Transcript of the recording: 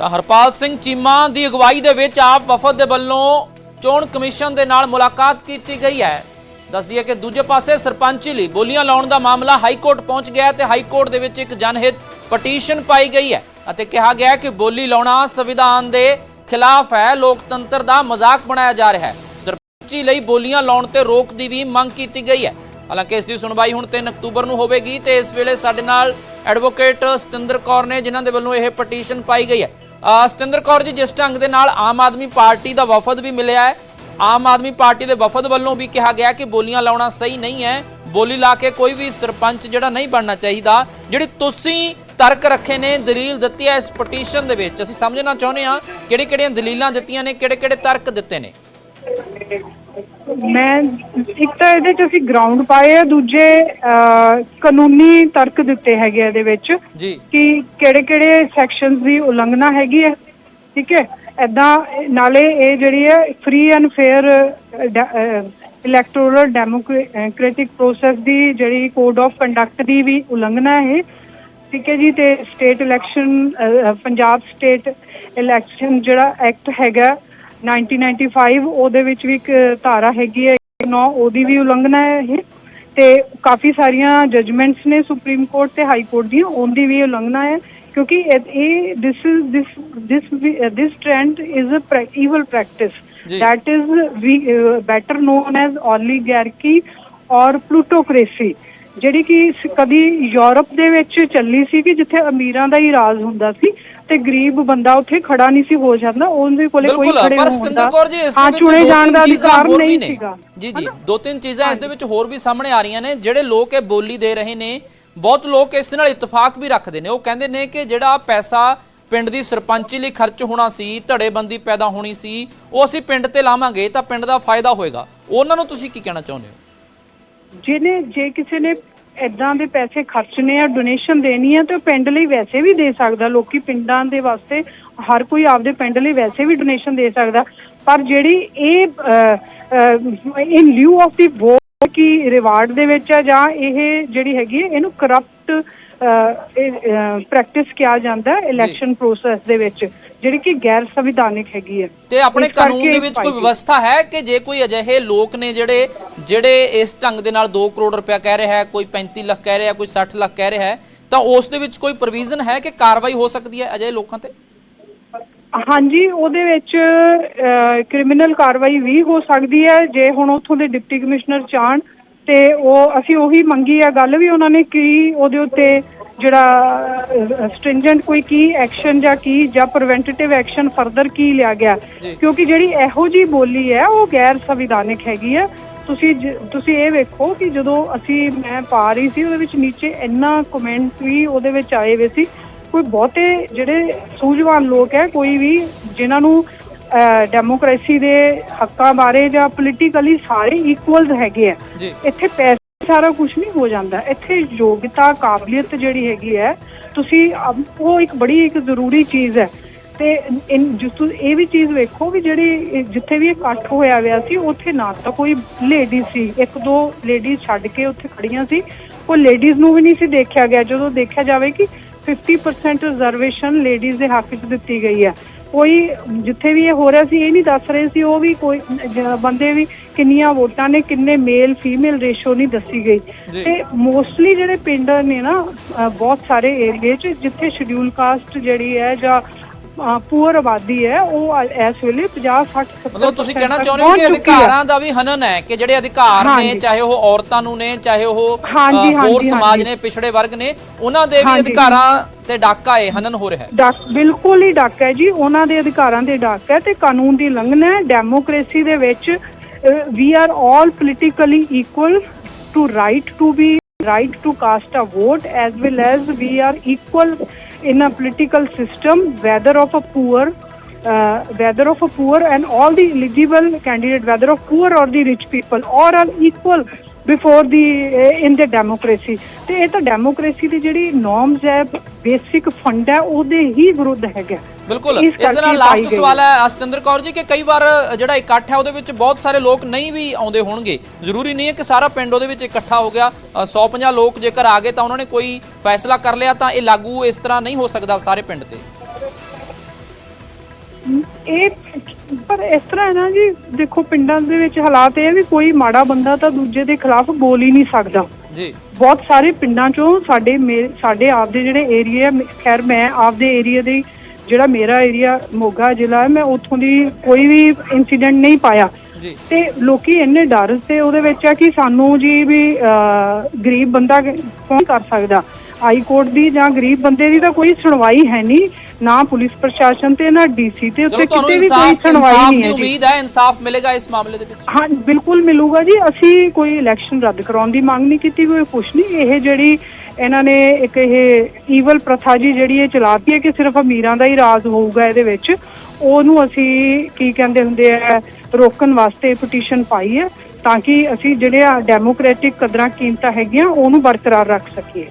ਤਾਂ ਹਰਪਾਲ ਸਿੰਘ ਚੀਮਾ ਦੀ ਅਗਵਾਈ ਦੇ ਵਿੱਚ ਆਪ ਵਫਦ ਦੇ ਵੱਲੋਂ ਚੋਣ ਕਮਿਸ਼ਨ ਦੇ ਨਾਲ ਮੁਲਾਕਾਤ ਕੀਤੀ ਗਈ ਹੈ। ਦੱਸਦੀ ਹੈ ਕਿ ਦੂਜੇ ਪਾਸੇ ਸਰਪੰਚੀ ਲਈ ਬੋਲੀਆਂ ਲਾਉਣ ਦਾ ਮਾਮਲਾ ਹਾਈ ਕੋਰਟ ਪਹੁੰਚ ਗਿਆ ਹੈ ਤੇ ਹਾਈ ਕੋਰਟ ਦੇ ਵਿੱਚ ਇੱਕ ਜਨਹਿਤ ਪਟੀਸ਼ਨ ਪਾਈ ਗਈ ਹੈ ਅਤੇ ਕਿਹਾ ਗਿਆ ਕਿ ਬੋਲੀ ਲਾਉਣਾ ਸੰਵਿਧਾਨ ਦੇ ਖਿਲਾਫ ਹੈ, ਲੋਕਤੰਤਰ ਦਾ ਮਜ਼ਾਕ ਬਣਾਇਆ ਜਾ ਰਿਹਾ ਹੈ। ਸਰਪੰਚੀ ਲਈ ਬੋਲੀਆਂ ਲਾਉਣ ਤੇ ਰੋਕ ਦੀ ਵੀ ਮੰਗ ਕੀਤੀ ਗਈ ਹੈ। ਹਾਲਾਂਕਿ ਇਸ ਦੀ ਸੁਣਵਾਈ ਹੁਣ 3 ਅਕਤੂਬਰ ਨੂੰ ਹੋਵੇਗੀ ਤੇ ਇਸ ਵੇਲੇ ਸਾਡੇ ਨਾਲ ਐਡਵੋਕੇਟ ਸਤਿੰਦਰ ਕੌਰ ਨੇ ਜਿਨ੍ਹਾਂ ਦੇ ਵੱਲੋਂ ਇਹ ਪਟੀਸ਼ਨ ਪਾਈ ਗਈ ਹੈ। ਸਤਿੰਦਰ ਕੌਰ ਜੀ, ਜਿਸ ਢੰਗ ਦੇ ਨਾਲ ਆਮ ਆਦਮੀ ਪਾਰਟੀ ਦਾ ਵਫਦ ਵੀ ਮਿਲਿਆ ਹੈ, ਆਮ ਆਦਮੀ ਪਾਰਟੀ ਦੇ ਵਫਦ ਵੱਲੋਂ ਵੀ ਕਿਹਾ ਗਿਆ ਕਿ ਬੋਲੀਆਂ ਲਾਉਣਾ ਸਹੀ ਨਹੀਂ ਹੈ, ਬੋਲੀ ਲਾ ਕੇ ਕੋਈ ਵੀ ਸਰਪੰਚ ਜਿਹੜਾ ਨਹੀਂ ਬਣਨਾ ਚਾਹੀਦਾ, ਜਿਹੜੀ ਤੁਸੀਂ ਤਰਕ ਰੱਖੇ ਨੇ, ਦਲੀਲ ਦਿੱਤੀ ਹੈ ਇਸ ਪਟੀਸ਼ਨ ਦੇ ਵਿੱਚ। ਅਸੀਂ ਸਮਝਣਾ ਚਾਹੁੰਦੇ ਹਾਂ ਕਿਹੜੀ ਕਿਹੜੀਆਂ ਦਲੀਲਾਂ ਦਿੱਤੀਆਂ ਨੇ ਕਿਹੜੇ ਕਿਹੜੇ ਤਰਕ ਦਿੱਤੇ ਨੇ। ਮੈਂ ਇੱਕ ਤਾਂ ਇਹਦੇ ਚ ਅਸੀਂ ਗਰਾਊਂਡ ਪਾਏ ਆ ਦੂਜੇ ਕਾਨੂੰਨੀ ਤਰਕ ਦਿੱਤੇ ਹੈਗੇ ਇਹਦੇ ਵਿੱਚ ਜੀ। ਕਿ ਕਿਹੜੇ ਕਿਹੜੇ ਸੈਕਸ਼ਨਸ ਦੀ ਉਲੰਘਣਾ ਹੈਗੀ ਹੈ ਠੀਕ ਹੈ? ਐਦਾਂ ਨਾਲੇ ਇਹ ਜਿਹੜੀ ਹੈ free and fair electoral democratic process ਦੀ ਜਿਹੜੀ ਕੋਡ ਆਫ ਕੰਡਕਟ ਦੀ ਵੀ ਉਲੰਘਣਾ ਹੈ ਠੀਕ ਹੈ ਜੀ? ਤੇ state election Punjab state election ਜਿਹੜਾ ਐਕਟ ਹੈਗਾ 1995 ਉਹਦੇ ਵਿੱਚ ਵੀ ਇੱਕ ਧਾਰਾ ਹੈਗੀ ਹੈ ਨੌ ਉਹਦੀ ਵੀ ਉਲੰਘਣਾ ਹੈ ਇਹ। ਤੇ ਕਾਫੀ ਸਾਰੀਆਂ ਜਜਮੈਂਟਸ ਨੇ ਸੁਪਰੀਮ ਕੋਰਟ ਤੇ ਹਾਈ ਕੋਰਟ ਦੀਆਂ ਉਹਦੀ ਵੀ ਉਲੰਘਣਾ ਹੈ ਕਿਉਂਕਿ ਇਹ- this is this this this trend is a evil practice that is we uh, better known as oligarchy ਔਰ ਪਲੂਟੋਕ੍ਰੇਸੀ ਜਿਹੜੀ ਕਿ ਕਦੀ ਯੂਰਪ ਦੇ ਵਿੱਚ ਚੱਲੀ ਸੀ ਕਿ ਜਿੱਥੇ ਅਮੀਰਾਂ ਦਾ ਹੀ ਰਾਜ ਹੁੰਦਾ ਸੀ ਤੇ ਗਰੀਬ ਬੰਦਾ ਉੱਥੇ ਖੜਾ ਨਹੀਂ ਸੀ ਹੋ ਜਾਂਦਾ ਉਹਦੇ ਕੋਲੇ ਕੋਈ ਖੜੇ ਪਰ ਹੋਣ ਸਤਿੰਦਰ ਦਾ ਕੌਰ ਜੀ ਇਸ ਦੇ ਹਾਂ ਵਿੱਚ ਚੁਣੇ ਜਾਣ ਦਾ ਅਧਿਕਾਰ ਨਹੀਂ। ਸੀਗਾ। ਜੀ ਜੀ ਦੋ ਤਿੰਨ ਚੀਜ਼ਾਂ ਇਸ ਦੇ ਵਿੱਚ ਹੋਰ ਵੀ ਸਾਹਮਣੇ ਆ ਰਹੀਆਂ ਨੇ ਜਿਹੜੇ ਲੋਕ ਇਹ ਬੋਲੀ ਦੇ ਰਹੇ ਨੇ ਬਹੁਤ ਲੋਕ ਇਸ ਨਾਲ ਇਤਫਾਕ ਵੀ ਰੱਖਦੇ ਨੇ। ਉਹ ਕਹਿੰਦੇ ਨੇ ਕਿ ਜਿਹੜਾ ਪੈਸਾ ਪਿੰਡ ਦੀ ਸਰਪੰਚੀ ਲਈ ਖਰਚ ਹੋਣਾ ਸੀ ਧੜੇਬੰਦੀ ਪੈਦਾ ਹੋਣੀ ਸੀ ਉਹ ਅਸੀਂ ਪਿੰਡ ਤੇ ਲਾਵਾਂਗੇ ਤਾਂ ਪਿੰਡ ਦਾ ਫਾਇਦਾ ਹੋਏਗਾ। ਉਹਨਾਂ ਨੂੰ ਤੁਸੀਂ ਕੀ ਕਹਿਣਾ ਚਾਹੁੰਦੇ ਹੋ? ਜਿਹਨੇ ਜੇ ਕਿਸੇ ਨੇ ਇਦਾਂ ਦੇ ਪੈਸੇ ਖਰਚਣੇ ਆ ਡੋਨੇਸ਼ਨ ਦੇਣੀ ਆ ਤੇ ਉਹ ਪਿੰਡ ਲਈ ਵੈਸੇ ਵੀ ਦੇ ਸਕਦਾ। ਲੋਕੀ ਪਿੰਡਾਂ ਦੇ ਵਾਸਤੇ ਹਰ ਕੋਈ ਆਪਦੇ ਪਿੰਡ ਲਈ ਵੈਸੇ ਵੀ ਡੋਨੇਸ਼ਨ ਦੇ ਸਕਦਾ। ਪਰ ਜਿਹੜੀ ਇਹ in lieu of the vote Ki reward ਦੇ ਵਿੱਚ ਆ ਜਾਂ ਇਹ ਜਿਹੜੀ ਹੈਗੀ ਇਹਨੂੰ ਕਰਪਟ ਪ੍ਰੈਕਟਿਸ ਕਿਹਾ ਜਾਂਦਾ ਇਲੈਕਸ਼ਨ ਪ੍ਰੋਸੈਸ ਦੇ ਵਿੱਚ। ਜਿਹੜੀ ਕਿ ਗੈਰ ਸੰਵਿਧਾਨਿਕ ਹੈਗੀ ਹੈ। ਤੇ ਆਪਣੇ ਕਾਨੂੰਨ ਦੇ ਵਿੱਚ ਕੋਈ। ਵਿਵਸਥਾ ਹੈ ਕਿ ਜੇ ਕੋਈ ਅਜਿਹੇ ਲੋਕ ਨੇ ਜਿਹੜੇ ਜਿਹੜੇ ਇਸ ਢੰਗ ਦੇ ਨਾਲ 2 ਕਰੋੜ ਰੁਪਇਆ ਕਹਿ ਰਿਹਾ ਹੈ ਕੋਈ 35 ਲੱਖ ਕਹਿ ਰਿਹਾ ਕੋਈ 60 ਲੱਖ ਕਹਿ ਰਿਹਾ ਹੈ ਤਾਂ ਉਸ ਦੇ ਵਿੱਚ ਕੋਈ ਪ੍ਰੋਵੀਜ਼ਨ ਹੈ ਕਿ ਕਾਰਵਾਈ ਹੋ ਸਕਦੀ ਹੈ ਅਜਿਹੇ ਲੋਕਾਂ ਤੇ? ਹਾਂਜੀ ਉਹਦੇ ਵਿੱਚ ਕ੍ਰਿਮੀਨਲ ਕਾਰਵਾਈ ਵੀ ਹੋ ਸਕਦੀ ਹੈ। ਜੇ ਹੁਣ ਉੱਥੋਂ ਦੇ ਡਿਪਟੀ ਕਮਿਸ਼ਨਰ ਚਾਹਣ ਤੇ ਉਹ ਅਸੀਂ ਉਹੀ ਮੰਗੀ ਆ ਗੱਲ ਵੀ ਉਹਨਾਂ ਨੇ ਕੀ ਉਹਦੇ ਉੱਤੇ ਜਿਹੜਾ ਸਟ੍ਰਿੰਜੈਂਟ ਕੋਈ ਕੀ ਐਕਸ਼ਨ ਜਾਂ ਕੀ ਜਾਂ ਪ੍ਰੀਵੈਂਟਿਵ ਐਕਸ਼ਨ ਫਰਦਰ ਕੀ ਲਿਆ ਗਿਆ। ਕਿਉਂਕਿ ਜਿਹੜੀ ਇਹੋ ਜੀ ਬੋਲੀ ਹੈ ਉਹ ਗੈਰ ਸੰਵਿਧਾਨਿਕ ਹੈਗੀ ਹੈ। ਤੁਸੀਂ ਤੁਸੀਂ ਇਹ ਵੇਖੋ ਕਿ ਜਦੋਂ ਅਸੀਂ ਮੈਂ ਪਾ ਰਹੀ ਸੀ ਉਹਦੇ ਵਿੱਚ ਨੀਚੇ ਇੰਨਾ ਕਮੈਂਟ ਵੀ ਉਹਦੇ ਵਿੱਚ ਆਏ ਹੋਏ ਸੀ। ਕੋਈ ਬਹੁਤੇ ਜਿਹੜੇ ਸੂਝਵਾਨ ਲੋਕ ਹੈ ਕੋਈ ਵੀ ਜਿਨ੍ਹਾਂ ਨੂੰ ਡੈਮੋਕ੍ਰੇਸੀ ਦੇ ਹੱਕਾਂ ਬਾਰੇ ਜਾਂ ਪੋਲੀਟੀਕਲੀ ਸਾਰੇ ਇਕੁਅਲਸ ਹੈਗੇ ਆ। ਇੱਥੇ ਸਾਰਾ ਕੁਝ ਨਹੀਂ ਹੋ ਜਾਂਦਾ ਇੱਥੇ ਯੋਗਤਾ, ਕਾਬਲੀਅਤ ਜਿਹੜੀ ਹੈਗੀ ਹੈ, ਤੁਸੀਂ ਉਹ ਇੱਕ ਬੜੀ ਇੱਕ ਜ਼ਰੂਰੀ ਚੀਜ਼ ਹੈ। ਤੇ ਜਿਸ ਇਹ ਵੀ ਚੀਜ਼ ਵੇਖੋ ਵੀ ਜਿਹੜੀ ਜਿੱਥੇ ਵੀ ਇਕੱਠ ਹੋਇਆ ਹੋਇਆ ਸੀ, ਉੱਥੇ ਨਾ ਤਾਂ ਕੋਈ ਲੇਡੀ ਸੀ। ਇੱਕ ਦੋ ਲੇਡੀਜ਼ ਛੱਡ ਕੇ ਉੱਥੇ ਖੜੀਆਂ ਸੀ। ਉਹ ਲੇਡੀਜ਼ ਨੂੰ ਵੀ ਨਹੀਂ ਸੀ ਦੇਖਿਆ ਗਿਆ। ਜਦੋਂ ਦੇਖਿਆ ਜਾਵੇ ਕਿ 50% ਰਿਜ਼ਰਵੇਸ਼ਨ ਲੇਡੀਜ਼ ਦੇ ਹੱਕ 'ਚ ਦਿੱਤੀ ਗਈ ਹੈ। ਕੋਈ ਜਿੱਥੇ ਵੀ ਇਹ ਹੋ ਰਿਹਾ ਸੀ, ਇਹ ਨਹੀਂ ਦੱਸ ਰਹੇ ਸੀ। ਉਹ ਵੀ ਕੋਈ ਬੰਦੇ ਵੀ ਕਿੰਨੀਆਂ ਵੋਟਾਂ ਨੇ ਕਿੰਨੇ ਮੇਲ ਫੀਮੇਲ ਰੇਸ਼ੋ ਨਹੀਂ ਦੱਸੀ ਗਈ। ਤੇ ਮੋਸਟਲੀ ਜਿਹੜੇ ਪਿੰਡ ਨੇ ਨਾ ਬਹੁਤ ਸਾਰੇ ਏਰੀਏ 'ਚ ਜਿੱਥੇ ਸ਼ਡਿਊਲ ਕਾਸਟ ਜਿਹੜੀ ਹੈ ਜਾਂ ਪੂਅਰ ਆਬਾਦੀ ਹੈ ਉਹ ਇਸ ਵੇਲੇ 50 60 70 ਮਤਲਬ ਤੁਸੀਂ ਕਹਿਣਾ ਚਾਹੁੰਦੇ ਹੋ ਕਿ ਅਧਿਕਾਰਾਂ ਦਾ ਵੀ ਹਨਨ ਹੈ ਕਿ ਜਿਹੜੇ ਅਧਿਕਾਰ ਨੇ। ਚਾਹੇ ਉਹ ਔਰਤਾਂ ਨੂੰ ਨੇ ਚਾਹੇ ਉਹ ਹੋਰ ਸਮਾਜ। ਨੇ ਪਿਛੜੇ ਵਰਗ ਨੇ ਉਹਨਾਂ ਦੇ ਵੀ। ਅਧਿਕਾਰਾਂ ਤੇ ਡਾਕਾ ਹੈ ਹਨਨ ਹੋ ਰਿਹਾ ਹੈ ਬਿਲਕੁਲ ਹੀ ਡਾਕ ਹੈ ਜੀ ਉਹਨਾਂ ਦੇ ਅਧਿਕਾਰਾਂ ਦੇ ਡਾਕ ਹੈ ਤੇ ਕਾਨੂੰਨ ਦੀ ਉਲੰਘਣਾ ਹੈ ਡੈਮੋਕ੍ਰੇਸੀ ਦੇ ਵਿੱਚ Uh, we are all politically equal to right to be right to cast a vote as well as we are equal in a political system whether of a poor uh, whether of a poor and all the eligible candidate whether of poor or the rich people all are equal before the in the democracy ਤੇ ਇਹ ਤਾਂ democracy ਦੀ ਜਿਹੜੀ norms ਹੈ basic fund ਹੈ ਉਹਦੇ ਹੀ ਵਿਰੁੱਧ ਹੈਗਾ। ਬਿਲਕੁਲ। ਇਸ ਕਰਕੇ ਲਾਸਟ ਸਵਾਲ ਹੈ ਅਸਤਿੰਦਰ ਕੌਰ ਜੀ ਕਿ ਕਈ ਵਾਰ ਜਿਹੜਾ ਇਕੱਠ ਹੈ ਉਹਦੇ ਵਿੱਚ ਬਹੁਤ ਸਾਰੇ ਲੋਕ ਨਹੀਂ ਵੀ ਆਉਂਦੇ ਹੋਣਗੇ। ਜ਼ਰੂਰੀ ਨਹੀਂ ਹੈ ਕਿ ਸਾਰਾ ਪਿੰਡ ਉਹਦੇ ਵਿੱਚ ਇਕੱਠਾ ਹੋ ਗਿਆ। 150 ਲੋਕ ਜੇਕਰ ਆ ਗਏ ਤਾਂ ਉਹਨਾਂ ਨੇ ਕੋਈ ਫੈਸਲਾ ਕਰ ਲਿਆ ਤਾਂ ਇਹ ਲਾਗੂ ਇਸ ਤਰ੍ਹਾਂ ਨਹੀਂ ਹੋ ਸਕਦਾ ਸਾਰੇ ਪਿੰਡ ਤੇ। ਇਹ ਪਰ ਇਸ ਤਰ੍ਹਾਂ ਹੈ ਨਾ ਜੀ ਦੇਖੋ ਪਿੰਡਾਂ ਦੇ ਵਿੱਚ ਹਾਲਾਤ ਇਹ ਵੀ ਕੋਈ ਮਾੜਾ ਬੰਦਾ ਤਾਂ ਦੂਜੇ ਦੇ ਖਿਲਾਫ ਬੋਲ ਹੀ ਨਹੀਂ ਸਕਦਾ। ਜੀ। ਬਹੁਤ ਸਾਰੇ ਪਿੰਡਾਂ ਚੋਂ ਸਾਡੇ ਸਾਡੇ ਆਪਦੇ ਜਿਹੜੇ ਏਰੀਆ ਖੈਰ ਮੈਂ ਆਪਦੇ ਏਰੀਆ ਦੇ ਜਿਹੜਾ ਮੇਰਾ ਏਰੀਆ ਮੋਗਾ ਜ਼ਿਲ੍ਹਾ ਹੈ ਮੈਂ ਉੱਥੋਂ ਦੀ ਕੋਈ ਵੀ ਇਨਸੀਡੈਂਟ ਨਹੀਂ ਪਾਇਆ। ਤੇ ਲੋਕੀ ਇੰਨੇ ਡਰ ਤੇ ਉਹਦੇ ਵਿੱਚ ਆ ਕਿ ਸਾਨੂੰ ਜੀ ਵੀ ਗਰੀਬ ਬੰਦਾ ਕੌਣ ਕਰ ਸਕਦਾ? ਹਾਈ ਕੋਰਟ ਦੀ ਜਾਂ ਗਰੀਬ ਬੰਦੇ ਦੀ ਤਾਂ ਕੋਈ ਸੁਣਵਾਈ ਹੈ ਨਹੀਂ ਨਾ ਪੁਲਿਸ ਪ੍ਰਸ਼ਾਸਨ ਤੇ ਨਾ ਡੀਸੀ ਤੇ ਤੁਹਾਨੂੰ ਕਿਤੇ ਵੀ ਕੋਈ ਸੁਣਵਾਈ ਨਹੀਂ ਹੈ ਜੀ ਉਮੀਦ ਹੈ ਇਨਸਾਫ ਮਿਲੇਗਾ ਇਸ ਮਾਮਲੇ ਦੇ ਵਿੱਚ? ਹਾਂ ਬਿਲਕੁਲ ਮਿਲੂਗਾ ਜੀ। ਅਸੀਂ ਕੋਈ ਇਲੈਕਸ਼ਨ ਰੱਦ ਕਰਾਉਣ ਦੀ ਮੰਗ ਨਹੀਂ ਕੀਤੀ ਕੋਈ ਕੁਛ ਨਹੀਂ। ਇਹ ਜਿਹੜੀ ਇਹਨਾਂ ਨੇ ਇੱਕ ਇਹ ਈਵਲ ਪ੍ਰਥਾ ਜੀ ਜਿਹੜੀ ਇਹ ਚਲਾਤੀ ਹੈ ਕਿ ਸਿਰਫ ਅਮੀਰਾਂ ਦਾ ਹੀ ਰਾਜ ਹੋਊਗਾ ਇਹਦੇ ਵਿੱਚ ਉਹਨੂੰ ਅਸੀਂ ਕੀ ਕਹਿੰਦੇ ਹੁੰਦੇ ਆ ਰੋਕਣ ਵਾਸਤੇ ਪਟੀਸ਼ਨ ਪਾਈ ਹੈ ਤਾਂ ਕਿ ਅਸੀਂ ਜਿਹੜੇ ਡੈਮੋਕ੍ਰੈਟਿਕ ਕਦਰਾਂ ਕੀਮਤਾਂ ਹੈਗੀਆਂ ਉਹਨੂੰ ਬਰਕਰਾਰ ਰੱਖ ਸਕੀਏ।